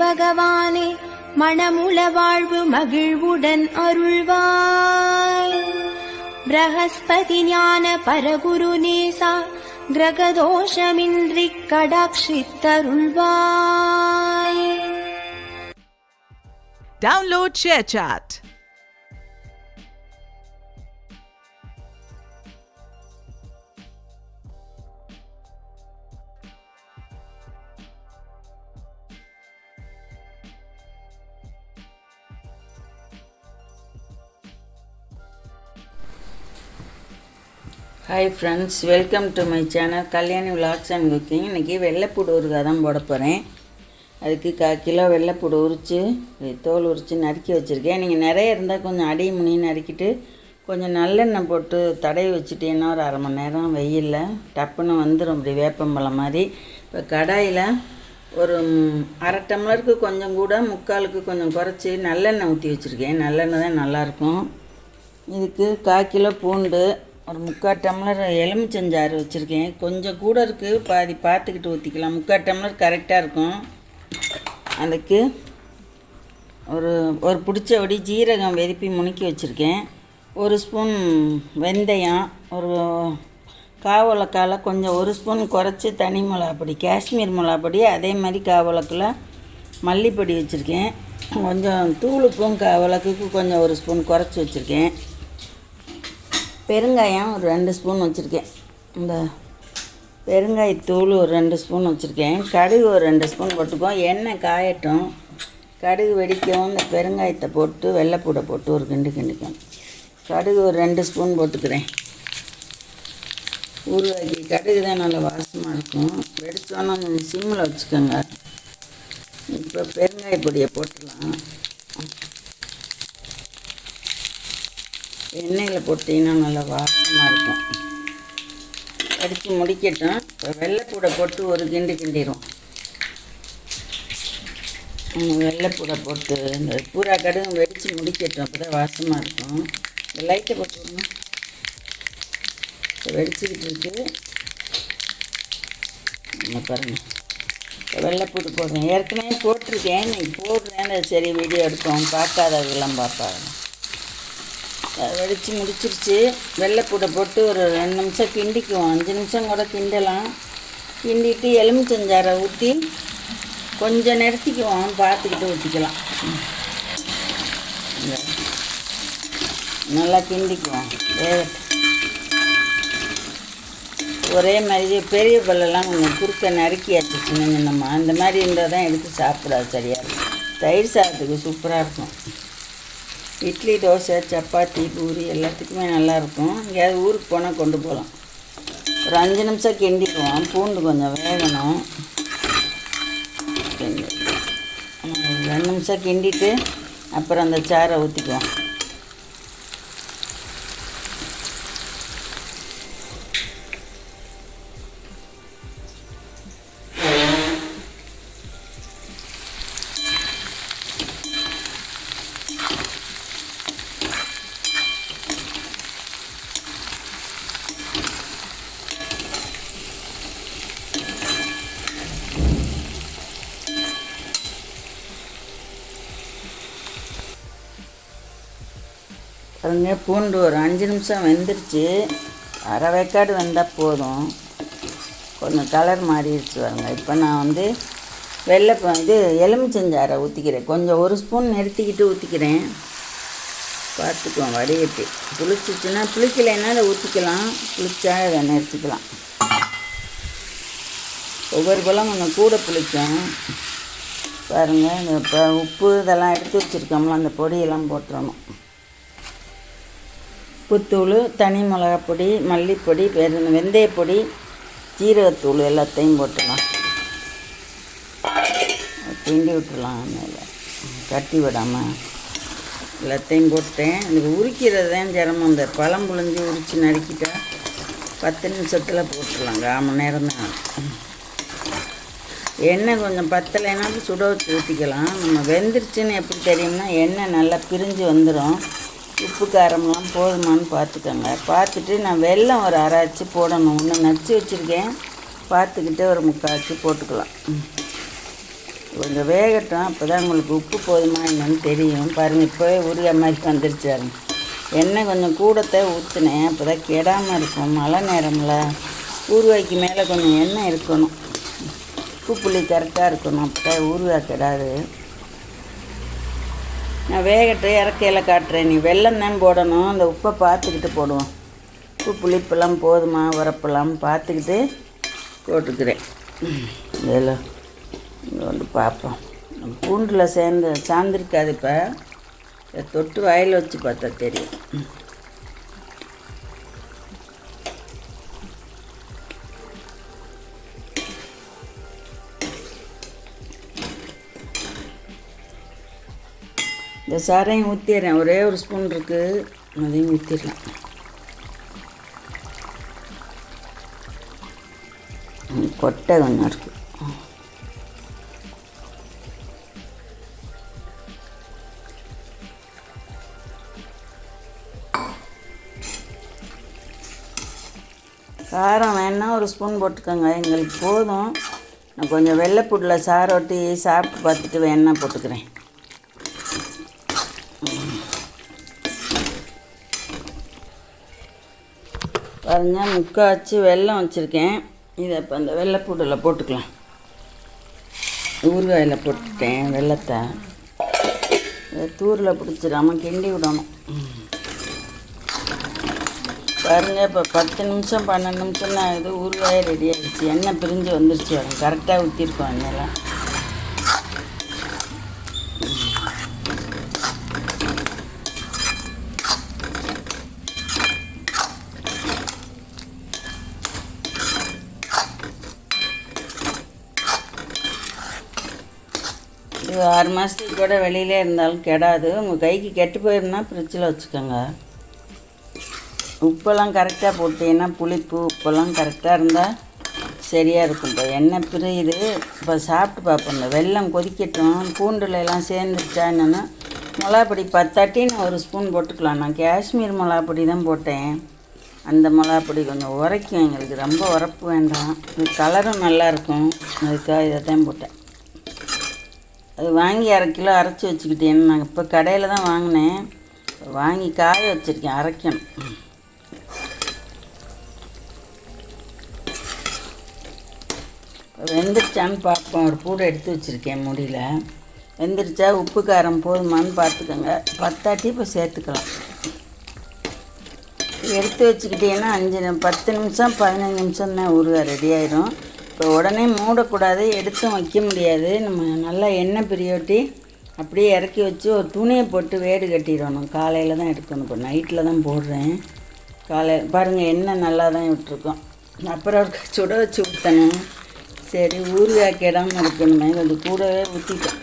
பகவானே மணமுள வாழ்வு மகிழ்வுடன் அருள்வாய் பிரகஸ்பதி ஞான பரகுரு நேசா கிரகதோஷமின்றி கடாட்சித்தருள்வாய் Download ShareChat. Hi friends welcome to my channel Kalyani vlogs and cooking இன்றைக்கி வெள்ளைப்பூடு ஊறுகாய் தான் போட போகிறேன் அதுக்கு கால் கிலோ வெள்ளைப்பூடு உரித்து தோல் உரித்து நறுக்கி வச்சுருக்கேன். நீங்கள் நிறைய இருந்தால் கொஞ்சம் அடி முனி நறுக்கிட்டு கொஞ்சம் நல்லெண்ணெய் போட்டு தடவி வச்சுட்டீங்கன்னா ஒரு அரை மணி நேரம் வெயிலில் டப்புன்னு வந்துடும் இப்படி வேப்பம்பழம் மாதிரி. இப்போ கடாயில் ஒரு அரை டம்ளருக்கு கொஞ்சம் கூட முக்காலுக்கு கொஞ்சம் குறைச்சி நல்லெண்ணெய் ஊற்றி வச்சுருக்கேன். நல்லெண்ணெய் தான் நல்லாயிருக்கும் இதுக்கு கால் கிலோ பூண்டு ஒரு முக்கால் டம்ளர் எலுமிச்சஞ்சாறு வச்சுருக்கேன். கொஞ்சம் கூட இருக்குது பாதி பார்த்துக்கிட்டு ஊற்றிக்கலாம் முக்கால் டம்ளர் கரெக்டாக இருக்கும். அதுக்கு ஒரு ஒரு பிடிச்சபடி ஜீரகம் வெதுப்பி முணுக்கி வச்சுருக்கேன். ஒரு ஸ்பூன் வெந்தயம் ஒரு காவலக்கால கொஞ்சம் ஒரு ஸ்பூன் குறைச்சி தனி மிளகாப்பொடி காஷ்மீர் மிளகாப்பொடி அதே மாதிரி காவலக்கில் மல்லிப்பொடி வச்சுருக்கேன். கொஞ்சம் தூளுக்கும் காவலக்குக்கு கொஞ்சம் ஒரு ஸ்பூன் குறைச்சி வச்சுருக்கேன். பெருங்காயம் ஒரு ரெண்டு ஸ்பூன் வச்சுருக்கேன். இந்த பெருங்காயத்தூள் ஒரு ரெண்டு ஸ்பூன் வச்சுருக்கேன். கடுகு ஒரு ரெண்டு ஸ்பூன் போட்டுக்குவோம். எண்ணெய் காயட்டும். கடுகு வெடிக்கவும் இந்த பெருங்காயத்தை போட்டு வெள்ளைப்பூடை போட்டு ஒரு கிண்டு கிண்டிக்கணும் கடுகு ஒரு ரெண்டு ஸ்பூன் போட்டுக்கிறேன். ஊறுகாய்க்கு கடுகு தான் நல்லா வாசமாக இருக்கும். வெடித்தோன்னா சிம்மில் வச்சுக்கோங்க. இப்போ பெருங்காய பொடியை போட்டுடலாம் எண்ணெயில் போட்டிங்கன்னா நல்லா வாசமாக இருக்கும். அடித்து முடிக்கட்டும். இப்போ வெள்ளைப்பூடை போட்டு ஒரு கிண்டு கிண்டிடும் வெள்ளைப்பூடை போட்டு இந்த பூரா கடுகு வெடித்து முடிக்கட்டும். அப்போ தான் வாசமாக இருக்கும் லைட்டை போட்டுருங்க இப்போ வெடிச்சுக்கிட்டு இருக்கு. பாருங்கள் இப்போ வெள்ளைப்பூடு போடுறேன். ஏற்கனவே போட்டிருக்கேன். நீங்கள் போடுறேன்னு சரி வீடியோ எடுப்போம் பார்க்காதவங்கெல்லாம் பார்ப்பாங்க. வெடித்து முடிச்சிருச்சு. வெள்ளைப்பூடை போட்டு ஒரு ரெண்டு நிமிஷம் கிண்டிக்குவோம். அஞ்சு நிமிஷம் கூட கிண்டலாம். கிண்டிட்டு எலுமிச்சஞ்சாரை ஊற்றி கொஞ்சம் நிறுத்திக்குவோம். பார்த்துக்கிட்டு ஊற்றிக்கலாம் நல்லா கிண்டிக்குவோம். வேகட்டும் ஒரே மாதிரி பெரிய பல்லெல்லாம் கொஞ்சம் குறுக்க நறுக்கியாச்சு சின்ன சின்னம்மா அந்த மாதிரி இருந்தால் தான் எடுத்து சாப்பிடாது சரியாக இருக்கும். தயிர் சாதத்துக்கு சூப்பராக இருக்கும். இட்லி தோசை சப்பாத்தி பூரி எல்லாத்துக்குமே நல்லாயிருக்கும். எங்கேயாவது ஊருக்கு போனால் கொண்டு போகலாம். ஒரு அஞ்சு நிமிஷம் கிண்டிக்குவோம் பூண்டு கொஞ்சம் வேகணும். கிண்டி ரெண்டு நிமிஷம் கிண்டிட்டு அப்புறம் அந்த சாறை ஊற்றிக்குவோம் பாருங்க பூண்டு ஒரு அஞ்சு நிமிஷம் வெந்துருச்சு. அரை வேக்காடு வெந்தால் போதும். கொஞ்சம் கலர் மாறிடுச்சு பாருங்க. இப்போ நான் வந்து வெள்ளை ப- இது எலுமிச்சஞ்சாரை ஊற்றிக்கிறேன் கொஞ்சம் ஒரு ஸ்பூன் நிறுத்திக்கிட்டு ஊற்றிக்கிறேன் பார்த்துக்குவோம் வடிகட்டி. புளிச்சிச்சுன்னா புளிக்கலைன்னா அதை ஊற்றிக்கலாம் புளிச்சா அதை நிறுத்திக்கலாம். ஒவ்வொரு பழம் கொஞ்சம் கூட புளிக்கும் பாருங்கள் இந்த இப்போ உப்பு இதெல்லாம் எடுத்து வச்சுருக்கோம்ல அந்த பொடியெல்லாம் போட்டுடணும் உப்புத்தூள் தனி மிளகாப்பொடி மல்லிப்பொடி பெரு வெந்தயப்பொடி ஜீரகத்தூள் எல்லாத்தையும் போட்டுடலாம் கிண்டி விட்டுடலாம் மேலே. கட்டி விடாமல் எல்லாத்தையும் போட்டேன் எனக்கு உரிக்கிறது தான் சிரமம். இந்த பழம் புழிஞ்சு உரித்து நறுக்கிட்டா பத்து நிமிஷத்தில் போட்டுடலாம். கால் மணி நேரம் தான். எண்ணெய் கொஞ்சம் பத்தலைன்னா சுட வச்சு ஊற்றிக்கலாம் நம்ம வெந்துருச்சுன்னு எப்படி தெரியும்னா எண்ணெய் நல்லா பிரிஞ்சு வந்துடும் உப்பு காரம்லாம் போதுமான்னு பார்த்துக்கோங்க. பார்த்துட்டு நான் வெல்லம் ஒரு அரை அச்சு போடணும். ஒன்று நச்சு வச்சுருக்கேன். பார்த்துக்கிட்டு ஒரு முக்காச்சு போட்டுக்கலாம். கொஞ்சம் வேகட்டும். அப்போ தான் உங்களுக்கு உப்பு போதுமா என்னன்னு தெரியும். பாருங்கள் இப்போவே உருக மாதிரி வந்துருச்சு பாருங்க. எண்ணெய் கொஞ்சம் கூடத்தை ஊற்றுனேன் அப்போ தான் கெடாமல் இருக்கும். மழை நேரமில் ஊறுவாய்க்கு மேலே கொஞ்சம் எண்ணெய் இருக்கணும். உப்பு புளி கரெக்டாக இருக்கணும். அப்போ தான் ஊறுகாய் கெடாது. நான் வேகட்டு இறக்கையில் காட்டுறேன். நீ வெள்ளம் தான் போடணும். அந்த உப்பை பார்த்துக்கிட்டு போடுவோம். உப்பு புளிப்பெல்லாம் போதுமா? உரப்பெல்லாம் பார்த்துக்கிட்டு போட்டுக்கிறேன். இதில் இங்கே வந்து பார்ப்போம். பூண்டில் சேர்ந்து சார்ந்திருக்காது இப்போ. தொட்டு வாயில் வச்சு பார்த்தா தெரியும். இந்த சாரையும் ஊற்றிடுறேன் ஒரே ஒரு ஸ்பூன் இருக்குது அதையும் ஊற்றிடலாம் கொட்டை கொஞ்சம் இருக்குது காரம் வேணால் ஒரு ஸ்பூன் போட்டுக்கோங்க. எங்களுக்கு போதும். நான் கொஞ்சம் வெள்ளைப்புட்டில் சாரோட்டி சாப்பிட்டு பார்த்துட்டு வேணால் போட்டுக்கிறேன். பாருங்க முக்காச்சு வெல்லம் வச்சுருக்கேன். இதை இப்போ அந்த வெள்ளைப்பூடில் போட்டுக்கலாம். ஊறுகாயில் போட்டுட்டேன் வெள்ளத்தை இதை தூரில் பிடிச்சிடாம கிண்டி விடணும். பாருங்க இப்போ பத்து நிமிஷம் பன்னெண்டு நிமிஷம் தான் இது ஊறுகாயே ரெடி ஆகிடுச்சு எண்ணெய் பிரிஞ்சு வந்துருச்சு வரும் கரெக்டாக ஊற்றிருக்கோம் எண்ணெயெல்லாம் ஒரு ஆறு மாதத்துக்கு கூட வெளியிலே இருந்தாலும் கெடாது. உங்கள் கைக்கு கெட்டு போயிருந்தா ஃப்ரிட்ஜில் வச்சுக்கோங்க. உப்பெல்லாம் கரெக்டாக போட்டீங்கன்னா புளிப்பு உப்பெல்லாம் கரெக்டாக இருந்தால் சரியாக இருக்கும். இப்போ எண்ணெய் பிரியுது? இப்போ சாப்பிட்டு பார்ப்போம். இந்த வெல்லம் கொதிக்கட்டும். பூண்டுல எல்லாம் சேர்ந்துருச்சா என்னென்னா மிளகாப்பொடி பத்தாட்டி நான் ஒரு ஸ்பூன் போட்டுக்கலாம். நான் காஷ்மீர் மிளகாப்பொடி தான் போட்டேன். அந்த மிளகாப்பொடி கொஞ்சம் உரைக்கும். எங்களுக்கு ரொம்ப உரப்பு வேண்டாம். இது கலரும் நல்லாயிருக்கும் அதுக்காக இதை தான் போட்டேன். அது வாங்கி அரை கிலோ அரைச்சி வச்சுக்கிட்டேன் நான் இப்போ கடையில் தான் வாங்கினேன். வாங்கி காய வச்சுருக்கேன் அரைக்கணும். வெந்துருச்சான்னு பார்ப்போம். ஒரு பூடை எடுத்து வச்சுருக்கேன் முடியல. வெந்துருச்சா உப்பு காரம் போதுமான்னு பார்த்துக்கோங்க. பத்தாட்டி இப்போ சேர்த்துக்கலாம். எடுத்து வச்சுக்கிட்டீங்கன்னா அஞ்சு பத்து நிமிஷம் பதினஞ்சு நிமிஷம் தான் ஊறுகாய் ரெடி ஆயிரும். இப்போ உடனே மூடக்கூடாது எடுத்தும் வைக்க முடியாது. நம்ம நல்லா எண்ணெய் பிரியோட்டி அப்படியே இறக்கி வச்சு ஒரு துணியை போட்டு வேடு கட்டிடணும். காலையில் தான் எடுக்கணும். இப்போ நைட்டில் தான் போடுறேன். காலையில் பாருங்கள் எண்ணெய் நல்லா தான் விட்டுருக்கோம். அப்புறம் ஒரு சுட வச்சு ஊற்றணும் சரி ஊறுகாய் கெடாமல் இருக்கணுமே. கொஞ்சம் கூடவே ஊற்றிட்டேன்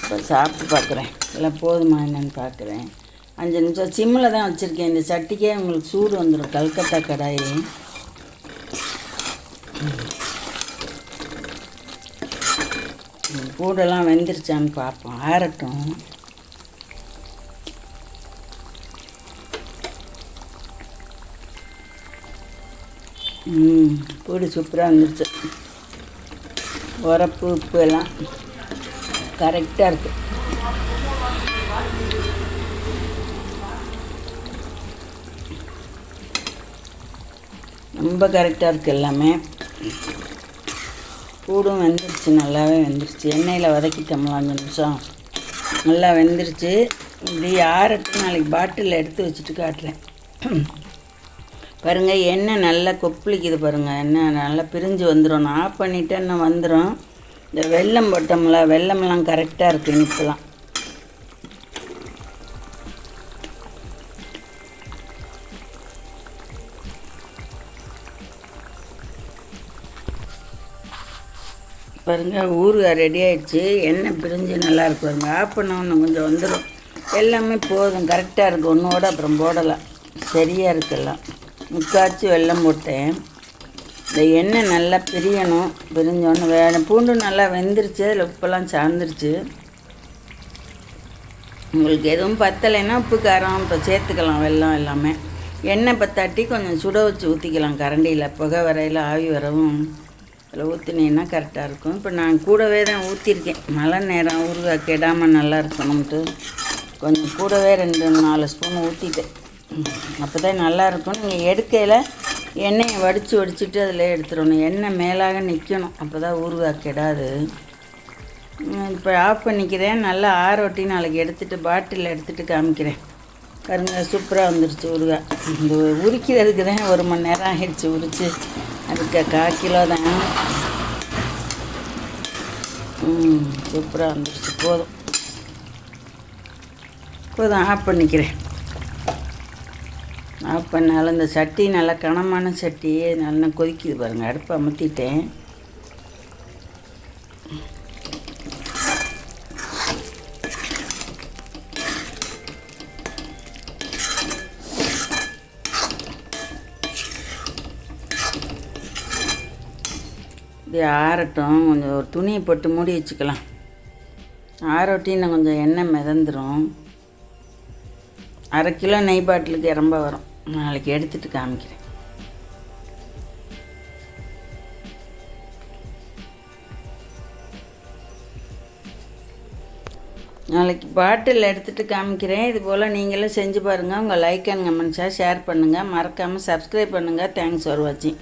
இப்போ சாப்பிட்டு பார்க்குறேன். எல்லாம் போதுமா என்னன்னு பார்க்குறேன். அஞ்சு நிமிஷம். சிம்மில் தான் வச்சுருக்கேன். இந்த சட்டிக்கே உங்களுக்கு சூடு வந்துடும் கல்கத்தா கடாயி. பூடெல்லாம் வெந்துருச்சான்னு பார்ப்போம். ஆறட்டும். ம் பூடி சூப்பராக வந்துருச்சு. உரப்பு உப்பு எல்லாம் கரெக்டாக இருக்குது ரொம்ப கரெக்டாக இருக்குது எல்லாமே. கூடும் வெந்துருச்சு நல்லாவே வெந்துருச்சு. எண்ணெயில் வதக்கிட்டோம்ல அஞ்சு நிமிஷம் நல்லா வெந்துருச்சு. இப்படி ஆறட்டு நாளைக்கு பாட்டிலில் எடுத்து வச்சுட்டு காட்டுறேன். பாருங்கள் எண்ணெய் நல்லா கொப்பளிக்குது பாருங்கள் எண்ணெய் நல்லா பிரிஞ்சு வந்துடும் நான் ஆஃப் பண்ணிவிட்டு இன்னும் வந்துடும் இந்த வெல்லம் போட்டோம்ல வெல்லமெல்லாம் கரெக்டாக இருக்குது இனிப்புலாம். பாருங்கள் ஊறுகாய் ரெடி ஆயிடுச்சு. எண்ணெய் பிரிஞ்சு நல்லா இருக்கு பாருங்க. ஆஃப் பண்ண ஒன்று கொஞ்சம் வந்துடும் எல்லாமே போதும். கரெக்டாக இருக்குது ஒன்றோட அப்புறம் போடலாம் சரியாக இருக்கலாம் முக்காச்சு வெள்ளம் போட்டேன். இந்த எண்ணெய் நல்லா பிரியணும். பிரிஞ்சோன்னு வே பூண்டு நல்லா வெந்துருச்சு. அதில் உப்பெல்லாம் சார்ந்துருச்சு. உங்களுக்கு எதுவும் பத்தலைன்னா உப்பு காரம் இப்போ சேர்த்துக்கலாம். வெள்ளம் எல்லாமே. எண்ணெய் பத்தாட்டி கொஞ்சம் சுட வச்சு ஊற்றிக்கலாம் கரண்டியில் புகை வரையில் ஆவி வரவும். அதில் ஊற்றினீங்கன்னா கரெக்டாக இருக்கும். இப்போ நான் கூடவே தான் ஊற்றிருக்கேன் மழை நேரம் ஊறுகாய் கெடாமல் நல்லா இருக்கணும்ட்டு கொஞ்சம் கூடவே ரெண்டு நாலு ஸ்பூன் ஊற்றிட்டேன் அப்போ தான் நல்லாயிருக்கும் நீங்கள் எடுக்கையில் எண்ணெயை வடித்து வடிச்சிட்டு அதில் எடுத்துடணும். எண்ணெய் மேலாக நிற்கணும் அப்போ தான் ஊறுகாய் கெடாது. இப்போ ஆஃப் பண்ணிக்கிறேன். நல்லா ஆற ஒட்டி நாளைக்கு எடுத்துகிட்டு பாட்டிலில் எடுத்துகிட்டு காமிக்கிறேன். கருங்க சூப்பராக வந்துருச்சு ஊறுகாய். இந்த உரிக்கிறதுக்கு தான் ஒரு மணி நேரம் ஆகிடுச்சு உரித்து அதுக்கு கால் கிலோ தான் சூப்பராக வந்துடுச்சு போதும். போதும் ஆஃப் பண்ணிக்கிறேன். ஆஃப் பண்ணாலும் இந்த சட்டி நல்லா கனமான சட்டி நல்லா கொதிக்குது பாருங்கள் அடுப்பை அமுத்திட்டேன். இது ஆறட்டும். கொஞ்சம் ஒரு துணியை போட்டு மூடி வச்சுக்கலாம். ஆரோட்டின்னு கொஞ்சம் எண்ணெய் மிதந்துடும் அரை கிலோ நெய் பாட்டிலுக்கு இரம்ப வரும். நாளைக்கு எடுத்துகிட்டு காமிக்கிறேன். நாளைக்கு பாட்டில் எடுத்துகிட்டு காமிக்கிறேன். இது போல் நீங்களும் செஞ்சு பாருங்கள் உங்கள் லைக் அண்ட் கமெண்ட்ஸாக ஷேர் பண்ணுங்கள் மறக்காமல் சப்ஸ்கிரைப் பண்ணுங்கள் தேங்க்ஸ் ஃபார் வாட்சிங்